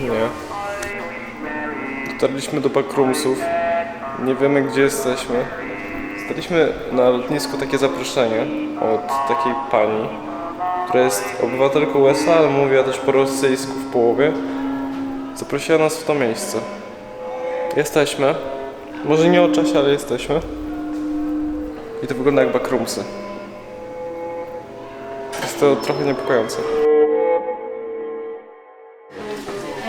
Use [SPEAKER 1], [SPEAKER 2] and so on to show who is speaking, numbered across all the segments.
[SPEAKER 1] Nie. Dotarliśmy do Bakrumsów. Nie wiemy gdzie jesteśmy. Dostaliśmy na lotnisku takie zaproszenie od takiej pani, która jest obywatelką USA, ale mówiła też po rosyjsku w połowie. Zaprosiła nas w to miejsce. Jesteśmy. Może nie o czasie, ale jesteśmy. I to wygląda jak Bakrumsy. Jest to trochę niepokojące.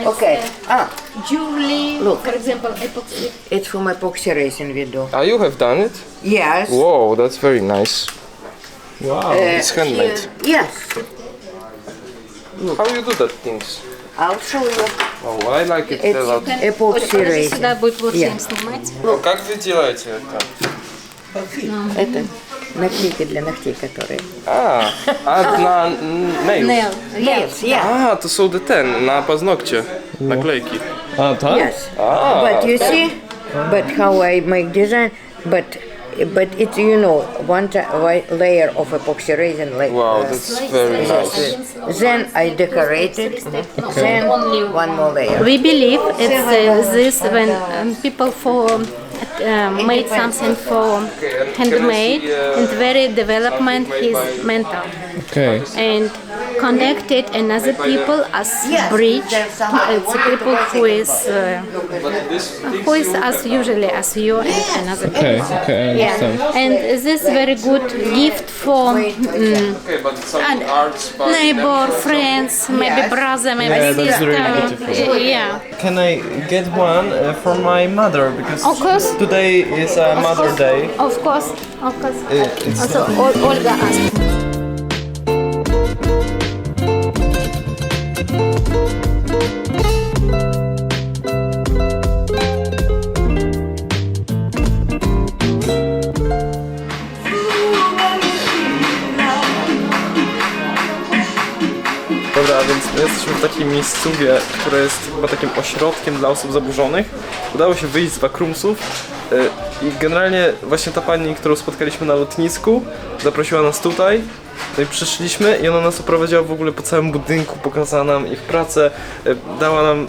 [SPEAKER 2] Okay. Ah,
[SPEAKER 3] Julie,
[SPEAKER 2] Look.
[SPEAKER 3] for example, epoxy.
[SPEAKER 2] it's from epoxy resin we do.
[SPEAKER 1] Ah, you have done it?
[SPEAKER 2] Yes.
[SPEAKER 1] Wow, that's very nice. Wow, it's handmade.
[SPEAKER 2] Yes.
[SPEAKER 1] How you do that things?
[SPEAKER 2] I'll show you.
[SPEAKER 1] Oh, I like it a lot.
[SPEAKER 2] It's epoxy
[SPEAKER 3] Подожди, сюда будет вот
[SPEAKER 2] Yeah.
[SPEAKER 3] снимать.
[SPEAKER 1] Ну, как вы делаете это?
[SPEAKER 2] Это наклейки для ногтей, которые.
[SPEAKER 1] A, a na n- nails.
[SPEAKER 3] Nail. Yeah.
[SPEAKER 2] Nails, yeah.
[SPEAKER 1] A, to są te ten, na paznokcie, naklejki.
[SPEAKER 4] A, tak?
[SPEAKER 2] Yes.
[SPEAKER 1] Ah.
[SPEAKER 2] But you see, but how I make design, but but it's you know one ti- wi- layer of epoxy resin like.
[SPEAKER 1] Wow,
[SPEAKER 2] uh,
[SPEAKER 1] that's very nice.
[SPEAKER 2] then I decorate it. Then one more layer.
[SPEAKER 3] We believe it's uh, this when um, people for uh, uh, made something for handmade and very development his mental
[SPEAKER 4] Okej.
[SPEAKER 3] and connected another people as bridge.
[SPEAKER 2] there's some-
[SPEAKER 3] It's people who is uh, who is as usually as you and another
[SPEAKER 4] Okej,
[SPEAKER 3] people.
[SPEAKER 4] okej, I
[SPEAKER 3] Yeah, and this very good gift for mm,
[SPEAKER 1] Okay, but some
[SPEAKER 3] and neighbor, friends, maybe brother, maybe
[SPEAKER 4] Yeah, that's
[SPEAKER 3] sister.
[SPEAKER 4] really beautiful.
[SPEAKER 3] Yeah.
[SPEAKER 4] Can I get one uh, for my mother because
[SPEAKER 3] Of course.
[SPEAKER 4] today is uh, Mother Day.
[SPEAKER 3] Of course, of course.
[SPEAKER 4] Uh,
[SPEAKER 3] Also, Ol- Olga asked.
[SPEAKER 1] Dobra, więc my jesteśmy w takiej miejscówie, która jest chyba takim ośrodkiem dla osób zaburzonych. Udało się wyjść z bakrumsów y, i generalnie właśnie ta pani, którą spotkaliśmy na lotnisku, zaprosiła nas tutaj. No i przyszliśmy i ona nas oprowadziła w ogóle po całym budynku, pokazała nam ich pracę, y, dała nam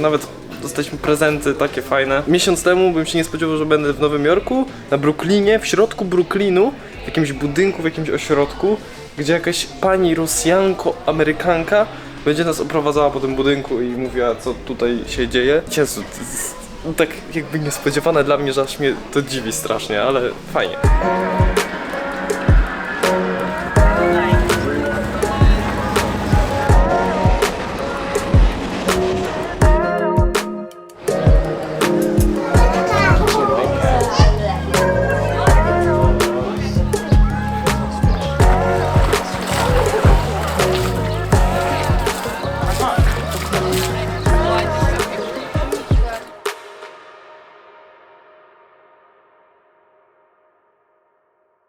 [SPEAKER 1] nawet dostaliśmy prezenty takie fajne. Miesiąc temu bym się nie spodziewał, że będę w Nowym Jorku, na Brooklynie, w środku Brooklynu, w jakimś budynku, w jakimś ośrodku, gdzie jakaś pani Rosjanko-Amerykanka będzie nas oprowadzała po tym budynku i mówiła, co tutaj się dzieje. Jezu, to jest tak jakby niespodziewane dla mnie, że aż mnie to dziwi strasznie, ale fajnie.